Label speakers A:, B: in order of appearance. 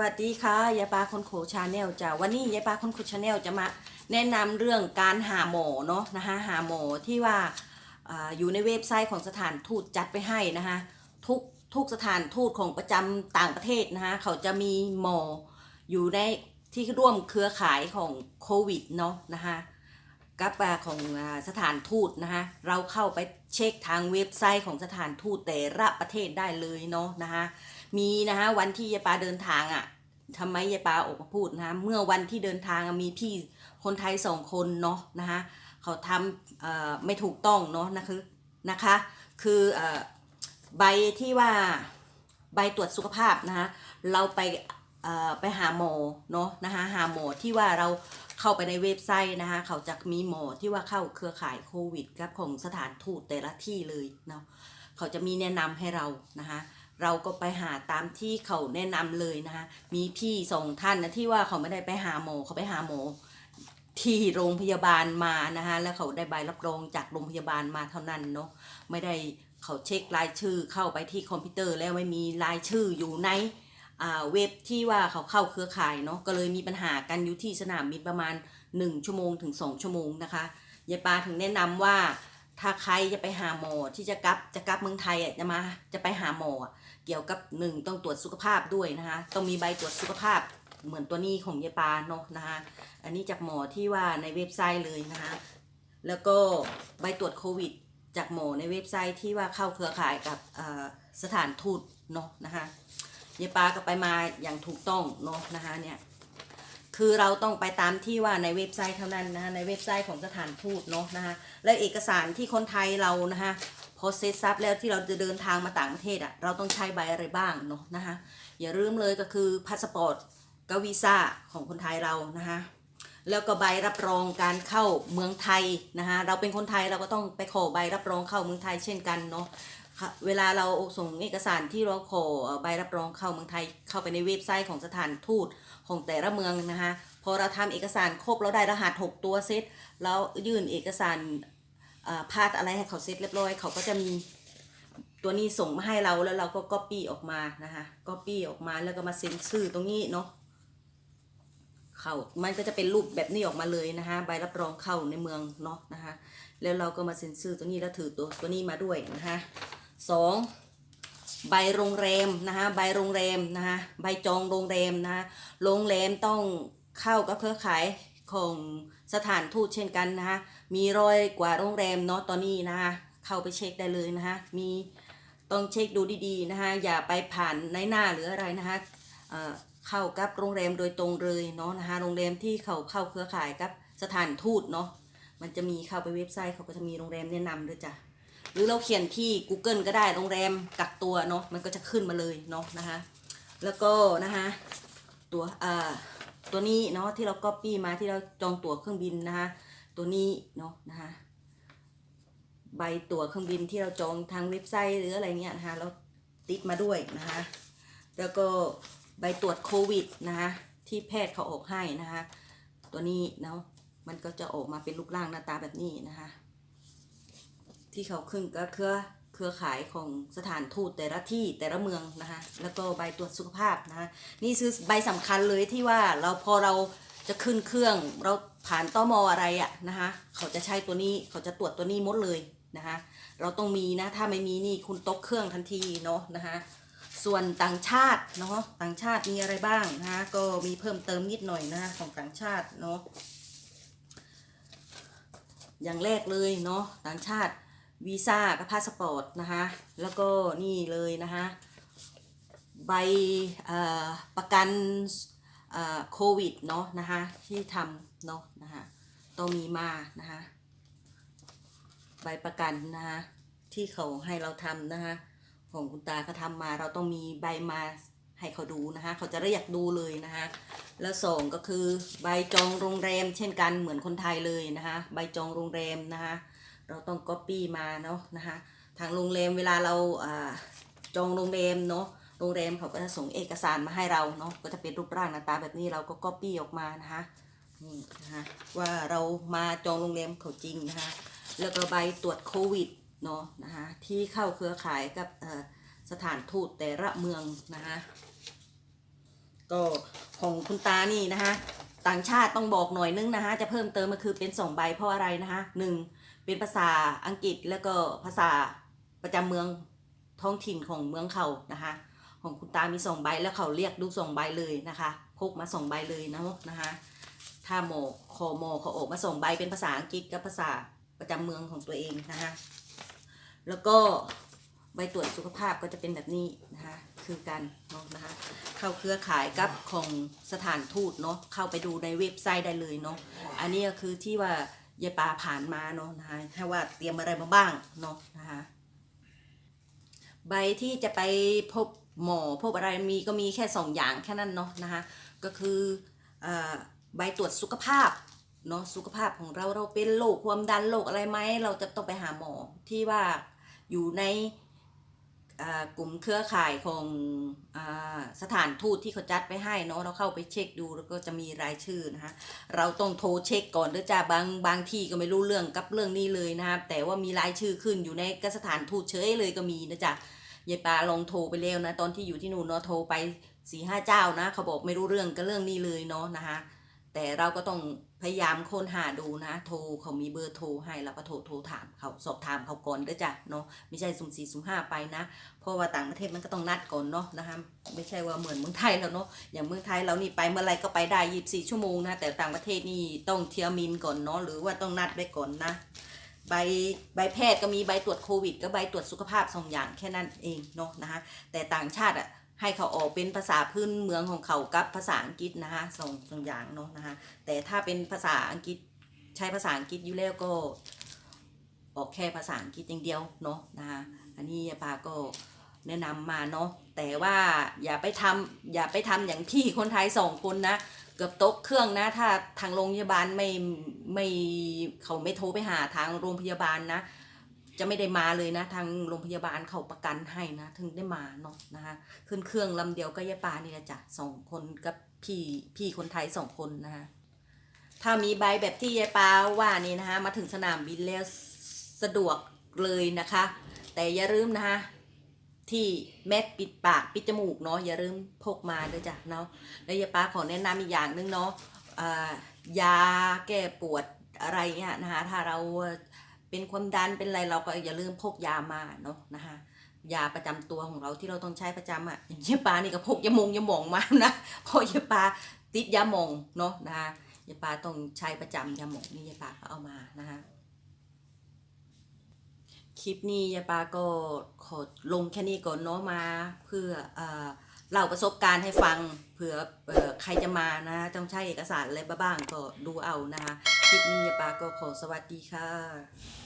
A: วัสดีค่ะยายปลาคนโขชาแนลจ้ะวันนี้ยายปลาคนโขชาแนลจะมาแนะนำเรื่องการหาหมอเนาะนะคะหาหมอที่ว่าออยู่ในเว็บไซต์ของสถานทูตจัดไปให้นะคะทุกทุกสถานทูตของประจำต่างประเทศนะคะเขาจะมีหมออยู่ในที่ร่วมเครือข่ายของโควิดเนาะนะคะกับของสถานทูตนะคะเราเข้าไปเช็คทางเว็บไซต์ของสถานทูตแต่ละประเทศได้เลยเนาะนะคะ มีนะคะวันที่ยายปาเดินทางอะ่ะทำไมยายปาออกมาพูดนะคะเมื่อวันที่เดินทางมีพี่คนไทยสองคนเนาะนะคะเขาทำไม่ถูกต้องเนาะนะคะนะคะ คืออใบที่ว่าใบตรวจสุขภาพนะคะเราไปไปหาหมอเนาะนะคะหาหมอที่ว่าเราเข้าไปในเว็บไซต์นะคะเขาจะมีหมอที่ว่าเข้าเครือข่ายโควิดกับของสถานทูตแต่ละที่เลยเนาะเขาจะมีแนะนำให้เรานะคะ เราก็ไปหาตามที่เขาแนะนำเลยนะคะมีพี่สองท่านนะที่ว่าเขาไม่ได้ไปหาหมอเขาไปหาหมอที่โรงพยาบาลมานะคะแล้วเขาได้ใบรับรองจากโรงพยาบาลมาเท่านั้นเนาะไม่ได้เขาเช็ครายชื่อเข้าไปที่คอมพิวเตอร์แล้วไม่มีรายชื่ออยู่ในเว็บที่ว่าเขาเข้าเครือข่ายเนาะก็เลยมีปัญหากันอยู่ที่สนามบินประมาณ 1 ชั่วโมงถึง 2 ชั่วโมงนะคะยายปาถึงแนะนำว่า ถ้าใครจะไปหาหมอที่จะกลับจะกลับเมืองไทยอะจะมาจะไปหาหมอเกี่ยวกับหนึ่งต้องตรวจสุขภาพด้วยนะคะต้องมีใบตรวจสุขภาพเหมือนตัวนี้ของยายปาเนาะนะคะอันนี้จากหมอที่ว่าในเว็บไซต์เลยนะคะแล้วก็ใบตรวจโควิด จากหมอในเว็บไซต์ที่ว่าเข้าเครือข่ายกับสถานทูตเนาะนะคะยายปาก็ไปมาอย่างถูกต้องเนาะนะคะเนี่ย คือเราต้องไปตามที่ว่าในเว็บไซต์เท่านั้นนะคะในเว็บไซต์ของสถานทูตเนาะนะคะและเอกสารที่คนไทยเรานะคะพอเซ็ตซับแล้วที่เราจะเดินทางมาต่างประเทศอะ่ะเราต้องใช้ใบอะไรบ้างเนาะนะคะอย่าลืมเลยก็คือพาสปอร์ตกับวีซ่าของคนไทยเรานะคะแล้วก็ใบรับรองการเข้าเมืองไทยนะคะเราเป็นคนไทยเราก็ต้องไปขอใบรับรองเข้าเมืองไทยเช่นกันเนาะค่ะ เวลาเราส่งเอกสารที่เราขอใบรับรองเข้าเมืองไทยเข้าไปในเว็บไซต์ของสถานทูตของแต่ละเมืองนะคะพอเราทำเอกสารครบเราได้รหัสหกตัวเซตแล้วยื่นเอกสารพาดอะไรให้เขาเซตเรียบร้อย เขาก็จะมีตัวนี้ส่งมาให้เราแล้วเราก็ก๊อปปี้ออกมานะคะก๊อปปี้ออกมาแล้วก็มาเซ็นชื่อตรงนี้เนาะเขามันก็จะเป็นรูปแบบนี้ออกมาเลยนะคะใบรับรองเข้าในเมืองเนาะนะคะแล้วเราก็มาเซ็นชื่อตัวนี้แล้วถือตัวตัวนี้มาด้วยนะคะ สองใบโรงแรมนะคะใบโรงแรมนะคะใบจองโรงแรมนะคะโรงแรมต้องเข้ากับเครือข่ายของสถานทูตเช่นกันนะคะมีร้อยกว่าโรงแรมเนาะตอนนี้นะคะเข้าไปเช็คได้เลยนะคะมีต้องเช็คดูดีๆนะคะอย่าไปผ่านในหน้าหรืออะไรนะคะเเข้ากับโรงแรมโดยตรงเลยเนาะนะคะโรงแรมที่เขาเข้าเครือข่ายกับสถานทูตเนาะมันจะมีเข้าไปเว็บไซต์เขาก็จะมีโรงแรมแนะนำด้วยจ้ะ หรือเราเขียนที่ Google ก็ได้โรงแรมกักตัวเนาะมันก็จะขึ้นมาเลยเนาะนะคะแล้วก็นะคะตัวอ่าตัวนี้เนาะที่เราก๊อปปี้มาที่เราจองตั๋วเครื่องบินนะคะตัวนี้เนาะนะคะใบตั๋วเครื่องบินที่เราจองทางเว็บไซต์หรืออะไรเงี้ยนะคะเราติดมาด้วยนะคะแล้วก็ใบตรวจโควิดนะคะที่แพทย์เขาออกให้นะคะตัวนี้เนาะมันก็จะออกมาเป็นรูปร่างหน้าตาแบบนี้นะคะ ที่เขาขึ้นก็เครือเครือข่ายของสถานทูตแต่ละที่แต่ละเมืองนะคะแล้วก็ใบตรวจสุขภาพนะคะนี่คือใบสำคัญเลยที่ว่าเราพอเราจะขึ้นเครื่องเราผ่านต้อมออะไรอะนะคะเขาจะใช้ตัวนี้เขาจะตรวจตัวนี้หมดเลยนะคะเราต้องมีนะถ้าไม่มีนี่คุณตกเครื่องทันทีเนาะนะคะส่วนต่างชาติเนาะต่างชาติมีอะไรบ้างนะคะก็มีเพิ่มเติมนิดหน่อยนะคะของต่างชาติเนาะอย่างแรกเลยเนาะต่างชาติ วีซ่ากับพาสปอร์ตนะคะแล้วก็นี่เลยนะคะใบประกันโควิดเนาะนะคะที่ทำเนาะนะคะต้องมีมานะคะใบประกันนะคะที่เขาให้เราทำนะคะของคุณตาเขาทำมาเราต้องมีใบมาให้เขาดูนะคะเขาจะเรียกดูเลยนะคะแล้วสองก็คือใบจองโรงแรมเช่นกันเหมือนคนไทยเลยนะคะใบจองโรงแรมนะคะ เราต้องก๊อปปี้มาเนาะนะคะทางโรงแรมเวลาเราอจองโรงแรมเนาะโรงแรมเขาก็จะส่งเอกสารมาให้เราเนาะก็จะเป็นรูปร่างหน้าตาแบบนี้เราก็ก๊อปปี้ออกมานะคะนี่นะคะว่าเรามาจองโรงแรมเขาจริงนะคะแล้วก็ใบตรวจโควิดเนาะนะคะที่เข้าเครือข่ายกับสถานทูตแต่ละเมืองนะคะกก็ของคุณตานี่นะคะต่างชาติต้องบอกหน่อยนึงนะคะจะเพิ่มเติมก็คือเป็นสองใบเพราะอะไรนะคะหนึ่ง เป็นภาษาอังกฤษแล้วก็ภาษาประจำเมืองท้องถิ่นของเมืองเขานะคะ ของคุณตามีสองใบแล้วเขาเรียกดูสองใบเลยนะคะพกมาสองใบเลยนะนะคะ ถ้าโมคอโมเขาออกมาส่งใบเป็นภาษาอังกฤษกับภาษาประจำเมืองของตัวเองนะคะ แล้วก็ใบตรวจสุขภาพก็จะเป็นแบบนี้นะคะคือกันเนาะนะคะ เข้าเครือข่ายกับของสถานทูตเนาะเข้าไปดูในเว็บไซต์ได้เลยเนาะอันนี้ก็คือที่ว่า ยายปาผ่านมาเนาะนะคะถ้าว่าเตรียมอะไรมาบ้างเนาะนะคะใบที่จะไปพบหมอพบอะไรมีก็มีแค่สองอย่างแค่นั้นเนาะนะคะก็คืออใบตรวจสุขภาพเนาะสุขภาพของเราเราเป็นโรคความดันโรคอะไรไหมเราจะต้องไปหาหมอที่ว่าอยู่ใน กลุ่มเครือข่ายของอสถานทูตที่เขาจัดไปให้เนาะเราเข้าไปเช็คดูแล้วก็จะมีรายชื่อนะคะเราต้องโทรเช็คก่อนด้อจ้าบางบางที่ก็ไม่รู้เรื่องกับเรื่องนี้เลยนะครับแต่ว่ามีรายชื่อขึ้นอยู่ในกสถานทูตเฉยเลยก็มีนะจ๊ะยายปาลองโทรไปแล้วนะตอนที่อยู่ที่นู่นเนาะโทรไปสี่ห้าเจ้านะเขาบอกไม่รู้เรื่องก็เรื่องนี้เลยเนาะนะคะ แต่เราก็ต้องพยายามค้นหาดูนะ โทรเขามีเบอร์โทรให้เราก็โทรโทรถามเขาสอบถามเขาก่อนเด้อจ้ะเนาะไม่ใช่สุ่มสี่สุ่มห้าไปนะเพราะว่าต่างประเทศมันก็ต้องนัดก่อนเนาะนะคะไม่ใช่ว่าเหมือนเมืองไทยแล้วเนาะอย่างเมืองไทยเรานี่ไปเมื่อไรก็ไปได้ยี่สิบสี่ชั่วโมงนะแต่ต่างประเทศนี่ต้องเทียมินก่อนเนาะหรือว่าต้องนัดไว้ก่อนนะใบใบแพทย์ก็มีใบตรวจโควิดกับใบตรวจสุขภาพสองอย่างแค่นั้นเองเนาะนะคะแต่ต่างชาติอะ ให้เขาออกเป็นภาษาพื้นเมืองของเขากับภาษาอังกฤษนะคะสองสองอย่างเนาะนะคะแต่ถ้าเป็นภาษาอังกฤษใช้ภาษาอังกฤษอยู่แล้วก็ ออกแค่ภาษาอังกฤษอย่างเดียวเนาะนะคะอันนี้ยาปาก็แนะนำมาเนาะแต่ว่าอย่าไปทำอย่าไปทำอย่างที่คนไทยสองคนนะเกือบตกเครื่องนะถ้าทางโรงพยาบาลไม่ไม่เขาไม่โทรไปหาทางโรงพยาบาลนะ จะไม่ได้มาเลยนะ ทางโรงพยาบาลเขาประกันให้นะ ถึงได้มาเนาะนะคะขึ้นเครื่องลำเดียวก็ยายปานี่แหละจ้ะสองคนกับพี่พี่คนไทยสองคนนะคะถ้ามีใบแบบที่ยายปาว่านี่นะคะ มาถึงสนามบินแล้วสะดวกเลยนะคะ แต่อย่าลืมนะคะที่แมสปิดปากปิดจมูกเนาะอย่าลืมพกมาด้วยจ้ะเนาะแล้วยายป้าขอแนะนำอีกอย่างหนึงเนาะยาแก้ปวดอะไรเงี้ยนะคะถ้าเรา เป็นความดันเป็นอะไรเราก็อย่าลืมพกยามาเนาะนะคะยาประจำตัวของเราที่เราต้องใช้ประจำอะอย่างยายปานี่ก็พกยามงยาหมองมานะเพราะยายปาติดยาหมองเนาะนะคะยายปาต้องใช้ประจำยาหมองนี่ยายปาก็เอามานะคะคลิปนี้ยายปาก็ขอลงแค่นี้ก่อนเนาะมาเพื่อเอ่อเล่าประสบการณ์ให้ฟังเผื่อออใครจะมานะต้องใช้เอกสารอะไรบ้างก็ดูเอานะคะคลิปนี้ยายปาก็ขอสวัสดีค่ะ